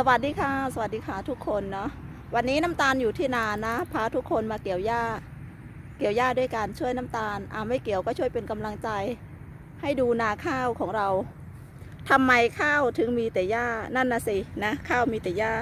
สวัสดีค่ะ สวัสดีค่ะทุกคนเนาะวันนี้น้ำตาลอยู่ที่นานะพาทุกคนมาเกี่ยวหญ้า เกี่ยวหญ้าด้วยการช่วยน้ำตาลอ่าไม่เกี่ยวก็ช่วยเป็นกำลังใจ ให้ดูนาข้าวของเราทำไมข้าวถึงมีแต่หญ้านั่นนะสินะข้าวมีแต่หญ้า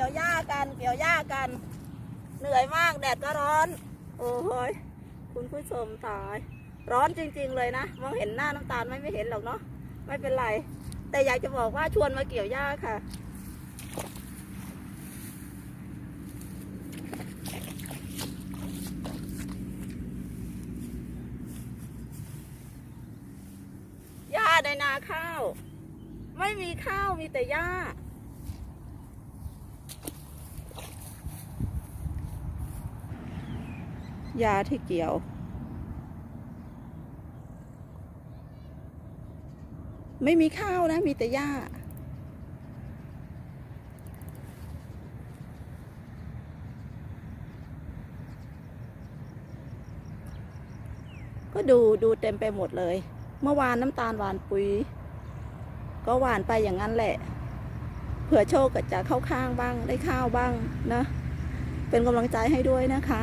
กี่ยวหญ้ากัน เกี่ยวหญ้ากัน เหนื่อยมากแดดก็ร้อน โอ้โหยคุณผู้ชมตาย ร้อนจริง ๆ เลยนะมองเห็นหน้าน้ำตาลไหมไม่เห็นหรอกเนาะไม่เป็นไร แต่อยากจะบอกว่าชวนมาเกี่ยวหญ้าค่ะหญ้าในนาข้าว ไม่มีข้าวมีแต่หญ้า ยาที่เกี่ยว ไม่มีข้าวนะ มีแต่หญ้า ก็ดูดูเต็มไปหมดเลย เมื่อวานน้ำตาลหวานปุ๋ย ก็หวานไปอย่างนั้นแหละเผื่อโชคจะเข้าข้างบ้างได้ข้าวบ้างนะ เป็นกำลังใจให้ด้วยนะคะ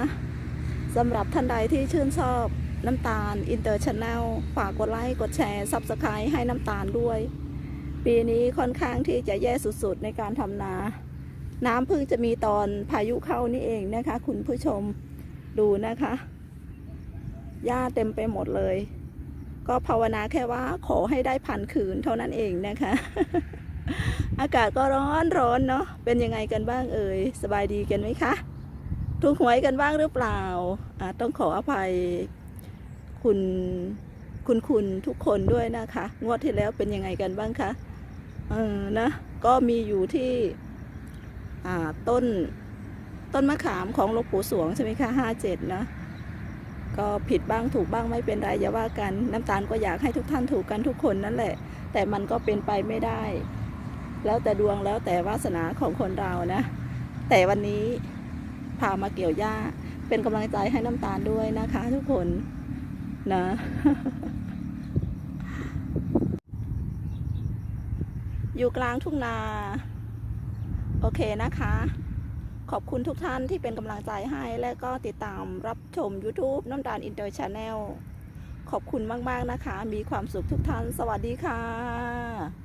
สำหรับท่านใดที่ชื่นชอบน้ำตาลอินเตอร์ชแนลฝากกดไลค์ กดแชร์ซับสไครต์ให้น้ำตาลด้วย ปีนี้ค่อนข้างที่จะแย่สุดๆในการทำนา น้ำเพิ่งจะมีตอนพายุเข้านี่เองนะคะ คุณผู้ชมดูนะคะหญ้าเต็มไปหมดเลย ก็ภาวนาแค่ว่าขอให้ได้พันคืนเท่านั้นเองนะคะ อากาศก็ร้อนร้อนเนาะเป็นยังไงกันบ้างเอ่ยสบายดีกันไหมคะ ถูกหวยกันบ้างหรือเปล่าต้องขออภัยคุณคุณคุณทุกคนด้วยนะคะ งวดที่แล้วเป็นยังไงกันบ้างคะเออนะ ก็มีอยู่ที่ต้นต้นมะขามของหลวงปู่สวงใช่ไหมคะห้าเจ็ดนะ ก็ผิดบ้างถูกบ้างไม่เป็นไรอย่าว่ากัน น้ำตาลก็อยากให้ทุกท่านถูกกันทุกคนนั่นแหละ แต่มันก็เป็นไปไม่ได้ แล้วแต่ดวงแล้วแต่วาสนาของคนเรานะ แต่วันนี้ พามาเกี่ยวหญ้า เป็นกำลังใจให้น้ำตาลด้วยนะคะ ทุกคนนะ อยู่กลางทุ่งนา โอเคนะคะ ขอบคุณทุกท่านที่เป็นกำลังใจให้และก็ติดตามรับชม YouTube น้ำตาลอินเตอร์ชาแนลขอบคุณมาก ๆ นะคะ มีความสุขทุกท่าน สวัสดีค่ะ